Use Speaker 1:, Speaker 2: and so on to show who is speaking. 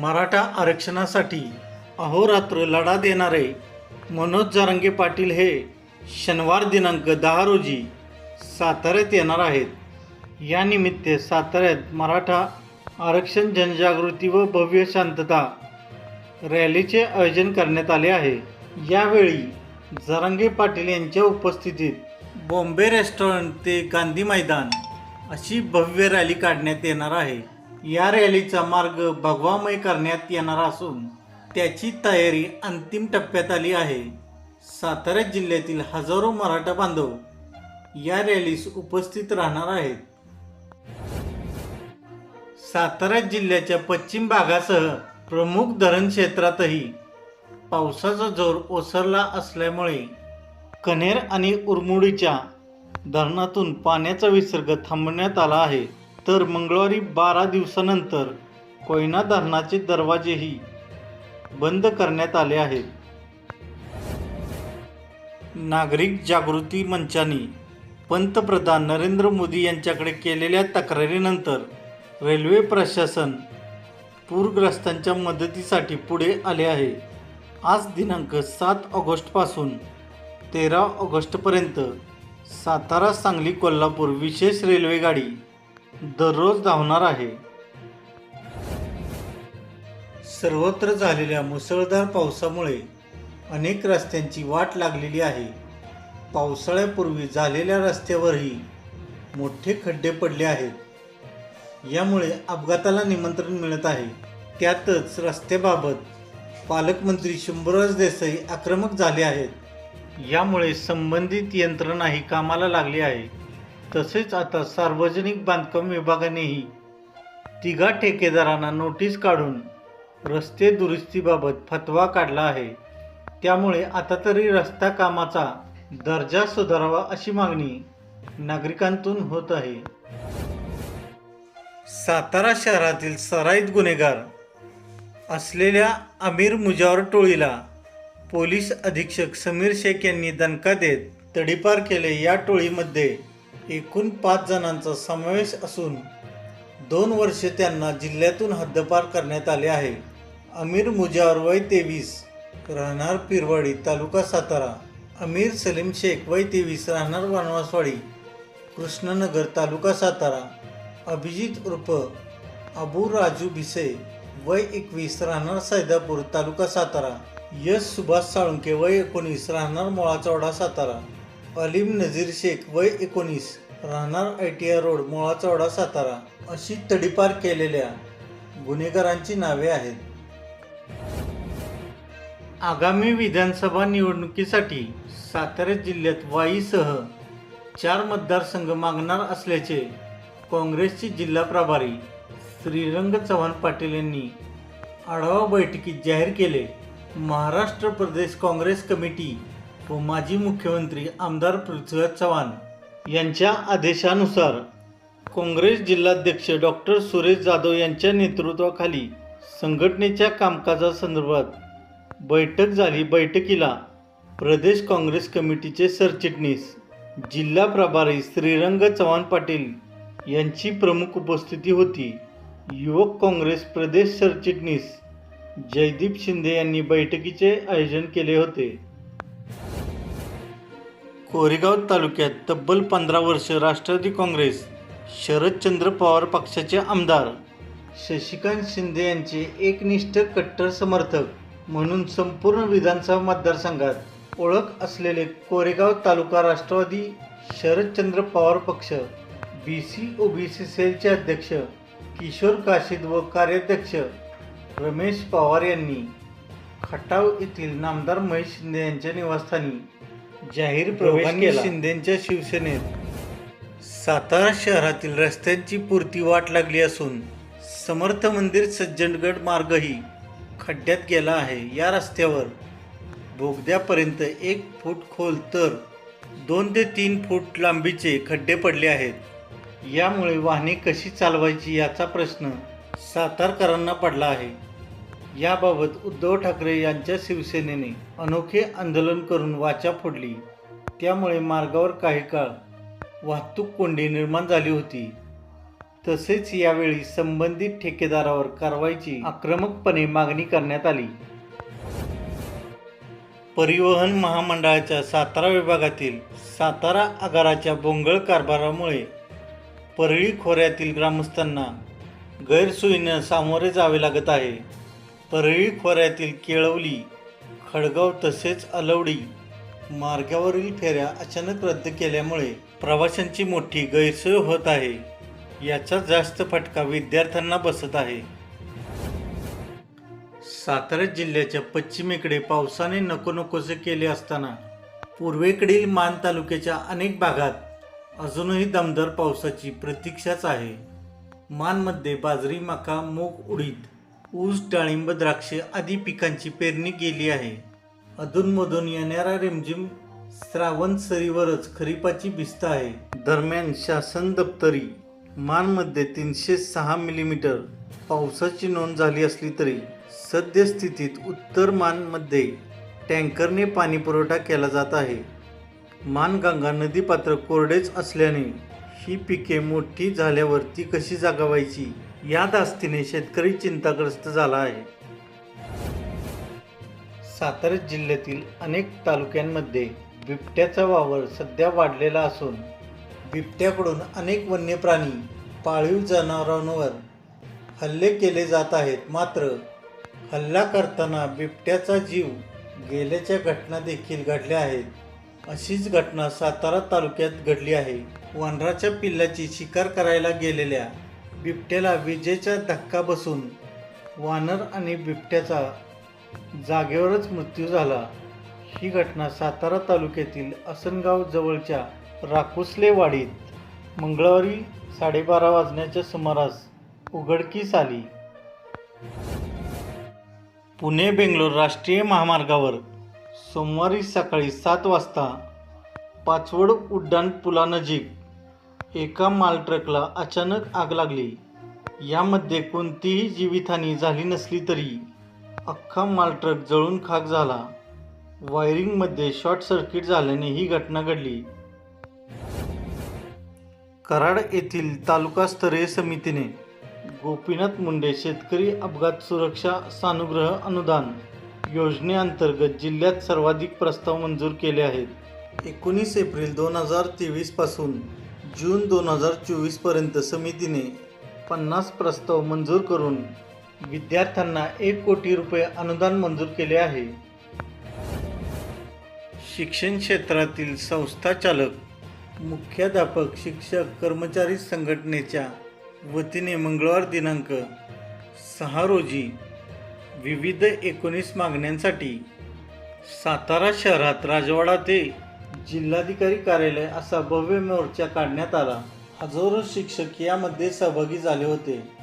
Speaker 1: मराठा आरक्षणासाठी अहोरात्र लढा देणारे मनोज जरांगे पाटील हे शनिवार दिनांक दहा रोजी साताऱ्यात येणार आहेत. यानिमित्त साताऱ्यात मराठा आरक्षण जनजागृती व भव्य शांतता रॅलीचे आयोजन करण्यात आले आहे. यावेळी जरांगे पाटील यांच्या उपस्थितीत बॉम्बे रेस्टॉरंट ते गांधी मैदान अशी भव्य रॅली काढण्यात येणार आहे. या रॅलीचा मार्ग भगवामय करण्यात येणार असून त्याची तयारी अंतिम टप्प्यात आली आहे. सातारा जिल्ह्यातील हजारो मराठा बांधव या रॅलीस उपस्थित राहणार आहेत. सातारा जिल्ह्याच्या पश्चिम भागासह प्रमुख धरण क्षेत्रातही पावसाचा जोर ओसरला असल्यामुळे कनेर आणि उरमुडीच्या धरणातून पाण्याचा विसर्ग थांबवण्यात आला आहे. तर मंगळवारी बारा दिवसानंतर कोयना धरणाचे दरवाजेही बंद करण्यात आले आहेत. नागरिक जागृती मंचाने पंतप्रधान नरेंद्र मोदी यांच्याकडे केलेल्या तक्रारीनंतर रेल्वे प्रशासन पूरग्रस्तांच्या मदतीसाठी पुढे आले आहे. आज दिनांक सात ऑगस्टपासून तेरा ऑगस्टपर्यंत सातारा सांगली कोल्हापूर विशेष रेल्वेगाडी दररोज धावणार आहे. सर्वत्र झालेल्या मुसळधार पावसामुळे अनेक रस्त्यांची वाट लागलेली आहे. पावसाळ्यापूर्वी झालेल्या रस्त्यावरही मोठे खड्डे पडले आहेत. यामुळे अपघाताला निमंत्रण मिळत आहे. त्यातच रस्त्याबाबत पालकमंत्री शंभूराज देसाई आक्रमक झाले आहेत. यामुळे संबंधित यंत्रणाही कामाला लागली आहे. तसेच आता सार्वजनिक बांधकाम विभागानेही तिघा ठेकेदारांना नोटीस काढून रस्ते दुरुस्तीबाबत फतवा काढला आहे. त्यामुळे आता तरी रस्ता कामाचा दर्जा सुधारावा अशी मागणी नागरिकांतून होत आहे. सातारा शहरातील सराईत गुन्हेगार असलेल्या आमिर मुजावर टोळीला पोलीस अधीक्षक समीर शेख यांनी दणका देत तडीपार केले या टोळीमध्ये एकूण पाच जणांचा समावेश असून दोन वर्षे त्यांना जिल्ह्यातून हद्दपार करण्यात आले आहे. अमीर मुजावर वय तेवीस राहणार पिरवाडी तालुका सातारा. अमीर सलीम शेख वय तेवीस राहणार वनवासवाडी. कृष्णनगर तालुका सातारा. अभिजित उर्फ अबू राजू भिसे वय एकवीस राहणार सैदापूर तालुका सातारा. यश सुभाष साळुंके वय एकोणीस राहणार मोळाचौडा सातारा. अलीम नझीर शेख वय एकोणीस राहणार आय टी आर रोड मोळाचौडा सातारा. अशी तडीपार केलेल्या गुन्हेगारांची नावे आहेत. आगामी विधानसभा निवडणुकीसाठी सातारा जिल्ह्यात वाईसह चार मतदारसंघ मागणार असल्याचे काँग्रेसचे जिल्हा प्रभारी श्रीरंग चव्हाण पाटील यांनी आढावा बैठकीत जाहीर केले. महाराष्ट्र प्रदेश काँग्रेस कमिटी व माजी मुख्यमंत्री आमदार पृथ्वीराज चव्हाण यांच्या आदेशानुसार काँग्रेस जिल्हाध्यक्ष डॉक्टर सुरेश जाधव यांच्या नेतृत्वाखाली संघटनेच्या कामकाजासंदर्भात बैठक झाली. बैठकीला प्रदेश काँग्रेस कमिटीचे सरचिटणीस जिल्हा प्रभारी श्रीरंग चव्हाण पाटील यांची प्रमुख उपस्थिती होती. युवक काँग्रेस प्रदेश सरचिटणीस जयदीप शिंदे यांनी बैठकीचे आयोजन केले होते. कोरेगाव तालुक्यात तब्बल पंधरा वर्ष राष्ट्रवादी काँग्रेस शरदचंद्र पवार पक्षाचे आमदार शशिकांत शिंदे यांचे एकनिष्ठ कट्टर समर्थक म्हणून संपूर्ण विधानसभा मतदारसंघात ओळख असलेले कोरेगाव तालुका राष्ट्रवादी शरदचंद्र पवार पक्ष B C O B C सेलचे अध्यक्ष किशोर काशीद व कार्याध्यक्ष रमेश पवार यांनी खटाव येथील नामदार महेश शिंदे यांच्या निवासस्थानी जाहीर प्रवेश केला. शिंदेच्या शिवसेनेत सातारा शहरातील रस्त्यांची पुरती वाट लागली असून समर्थ मंदिर सज्जनगड मार्गही खड्ड्यात गेला आहे. या रस्त्यावर बोगद्यापर्यंत एक फूट खोल तर दोन ते तीन फूट लांबीचे खड्डे पडले आहेत. यामुळे वाहने कशी चालवायची याचा प्रश्न सातारकरांना पडला आहे. याबाबत उद्धव ठाकरे यांच्या शिवसेनेने अनोखे आंदोलन करून वाचा फोडली. त्यामुळे मार्गावर काही काळ वाहतूक कोंडी निर्माण झाली होती. तसेच यावेळी संबंधित ठेकेदारावर कारवाईची आक्रमकपणे मागणी करण्यात आली. परिवहन महामंडळाच्या सातारा विभागातील सातारा आगाराच्या बोंगळ कारभारामुळे परळी खोऱ्यातील ग्रामस्थांना गैरसोयीनं सामोरे जावे लागत आहे. परळी खोऱ्यातील केळवली खडगाव तसेच अलवडी मार्गावरील फेऱ्या अचानक रद्द केल्यामुळे प्रवाशांची मोठी गैरसोय होत आहे. याचा जास्त फटका विद्यार्थ्यांना बसत आहे. सातारा जिल्ह्याच्या पश्चिमेकडे पावसाने नको नकोसे केले असताना पूर्वेकडील मान तालुक्याच्या अनेक भागात अजूनही दमदार पावसाची प्रतीक्षाच आहे. मानमध्ये बाजरी मका मूग उडीद ऊस डाळिंब द्राक्षे आदी पिकांची पेरणी केली आहे. अधूनमधून येणाऱ्या रिमझिम श्रावण सरीवरच खरीपाची भिस्त आहे. दरम्यान शासन दप्तरी मानमध्ये तीनशे सहा मिलीमीटर पावसाची नोंद झाली असली तरी सद्यस्थितीत उत्तर मानमध्ये टँकरने पाणी पुरवठा केला जात आहे. मानगंगा नदीपात्र कोरडेच असल्याने ही पिके मोठी झाल्यावर ती कशी जागवायची? या दास्तीने शेतकरी चिंताग्रस्त झाला आहे. सातारा जिल्ह्यातील अनेक तालुक्यांमध्ये बिबट्याचा वावर सध्या वाढलेला असून बिबट्याकडून अनेक वन्य प्राणी पाळीव जनावरांवर हल्ले केले जात आहेत. मात्र हल्ला करताना बिबट्याचा जीव गेल्याच्या घटना देखील घडल्या आहेत. अशीच घटना सातारा तालुक्यात घडली आहे. वानराच्या पिल्लाची शिकार करायला गेलेल्या बिबट्याला विजेचा धक्का बसून वानर आणि बिबट्याचा जागेवरच मृत्यू झाला. ही घटना सातारा तालुक्यातील असनगाव जवळच्या राकुसलेवाडीत मंगळवारी साडेबारा वाजण्याच्या सुमारास उघडकीस आली. पुणे बेंगलोर राष्ट्रीय महामार्गावर सोमवारी सकाळी सात वाजता पाचवड उड्डाण पुलानजीक एका मालट्रकला अचानक आग लागली. यामध्ये कोणतीही जीवितहानी झाली नसली तरी अख्खा मालट्रक जळून खाक झाला. वायरिंगमध्ये शॉर्ट सर्किट झाल्याने ही घटना घडली. कराड येथील तालुकास्तरीय समितीने गोपीनाथ मुंडे शेतकरी अपघात सुरक्षा सानुग्रह अनुदान योजनेअंतर्गत जिल्ह्यात सर्वाधिक प्रस्ताव मंजूर केले आहेत. एकोणीस एप्रिल दोन हजार तेवीसपासून जून दोन हजार चोवीसपर्यंत समितीने पन्नास प्रस्ताव मंजूर करून विद्यार्थ्यांना एक कोटी रुपये अनुदान मंजूर केले आहे. शिक्षण क्षेत्रातील संस्था चालक मुख्याध्यापक शिक्षक कर्मचारी संघटनेच्या वतीने मंगळवार दिनांक सहा रोजी विविध एकोणीस मागण्यांसाठी सातारा शहरात राजवाडा ते जिल्हाधिकारी कार्यालय असा भव्य मोर्चा काढण्यात आला. हजारो शिक्षक यामध्ये सहभागी झाले होते.